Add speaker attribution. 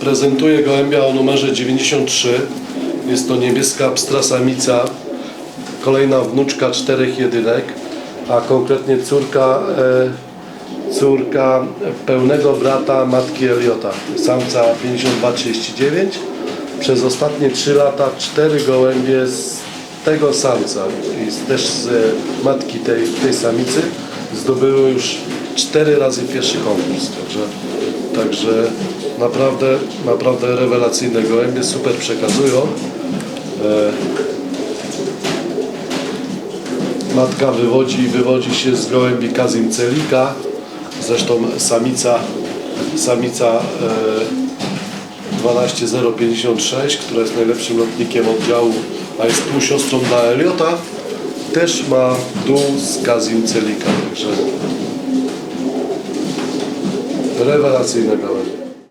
Speaker 1: Prezentuję gołębia o numerze 93. Jest to niebieska pstra samica, kolejna wnuczka czterech jedynek, a konkretnie córka, e, córka pełnego brata matki Eliota, samca 5239. Przez ostatnie 3 lata cztery gołębie z tego samca i też z e, matki tej, tej samicy zdobyły już cztery razy pierwszy konkurs. Także, także naprawdę, naprawdę rewelacyjne gołębie, super przekazują. E, Matka wywodzi, wywodzi się z gołębi Kazim Celika, zresztą samica, samica e, 12056, która jest najlepszym lotnikiem oddziału, a jest półsiostrą dla Eliota, też ma dół z Kazim Celika, także שלא יברך ציון הגאון.